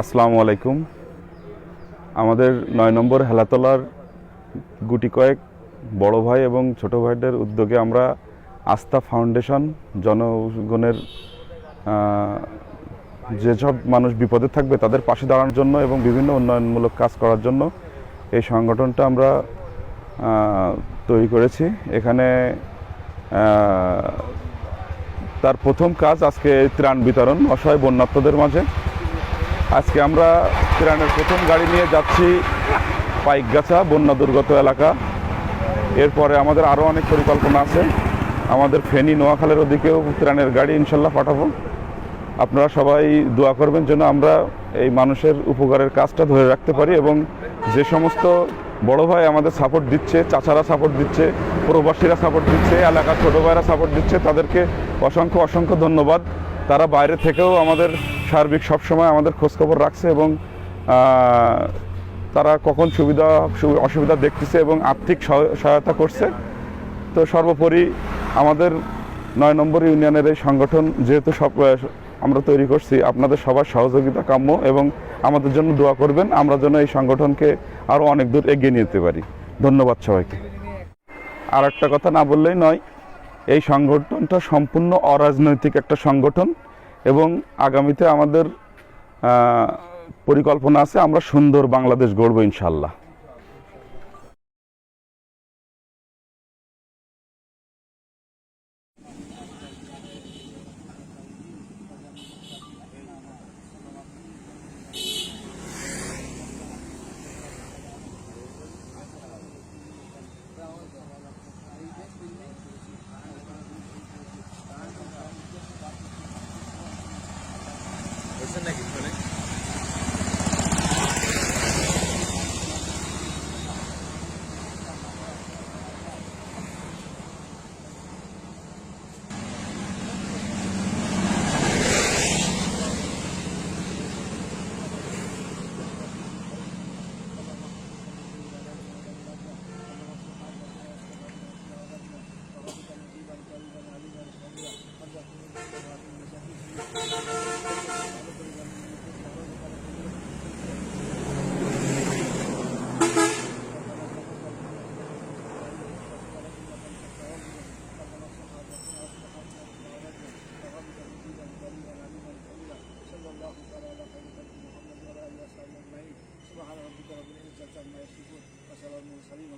আসসালামু আলাইকুম। আমাদের নয় নম্বর হেলাতলার গুটি কয়েক বড় ভাই এবং ছোট ভাইদের উদ্যোগে আমরা আস্থা ফাউন্ডেশন, জনগণের যেসব মানুষ বিপদে থাকবে তাদের পাশে দাঁড়ানোর জন্য এবং বিভিন্ন উন্নয়নমূলক কাজ করার জন্য এই সংগঠনটা আমরা তৈরি করেছি। এখানে তার প্রথম কাজ আজকে ত্রাণ বিতরণ, অসহায় বন্যার্থদের মাঝে। আজকে আমরা ত্রাণের প্রথম গাড়ি নিয়ে যাচ্ছি পাইকগাছা বন্যা দুর্গত এলাকা। এরপরে আমাদের আরও অনেক পরিকল্পনা আছে। আমাদের ফেনী নোয়াখালের ওদিকেও ত্রাণের গাড়ি ইনশাল্লাহ পাঠাবো। আপনারা সবাই দোয়া করবেন যেন আমরা এই মানুষের উপকারের কাজটা ধরে রাখতে পারি এবং যে সমস্ত বড় ভাই আমাদের সাপোর্ট দিচ্ছে, চাচারা সাপোর্ট দিচ্ছে, প্রবাসীরা সাপোর্ট দিচ্ছে, এলাকার ছোটো ভাইরা সাপোর্ট দিচ্ছে, তাদেরকে অসংখ্য অসংখ্য ধন্যবাদ। তারা বাইরে থেকেও আমাদের সার্বিক সবসময় আমাদের খোঁজখবর রাখছে এবং তারা কখন সুবিধা অসুবিধা দেখতেছে এবং আর্থিক সহায়- সহায়তা করছে। তো সর্বোপরি আমাদের নয় নম্বর ইউনিয়নের এই সংগঠন যেহেতু সব আমরা তৈরি করছি, আপনাদের সবার সহযোগিতা কাম্য এবং আমাদের জন্য দোয়া করবেন, আমরা যেন এই সংগঠনকে আরও অনেক দূর এগিয়ে নিতে পারি। ধন্যবাদ সবাইকে। আর একটা কথা না বললেই নয়, এই সংগঠনটা সম্পূর্ণ অরাজনৈতিক একটা সংগঠন। এবং আগামীতে আমাদের পরিকল্পনা আছে আমরা সুন্দর বাংলাদেশ গড়ব ইনশাল্লাহ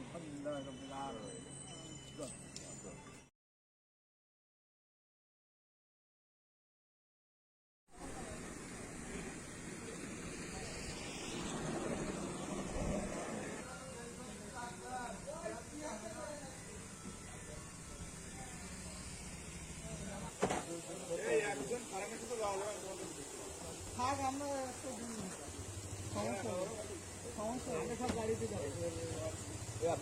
আলহামদুলিল্লাহ। থাক আমরা সমস্যা সমস্যা আমরা সব গাড়িতে যাব Я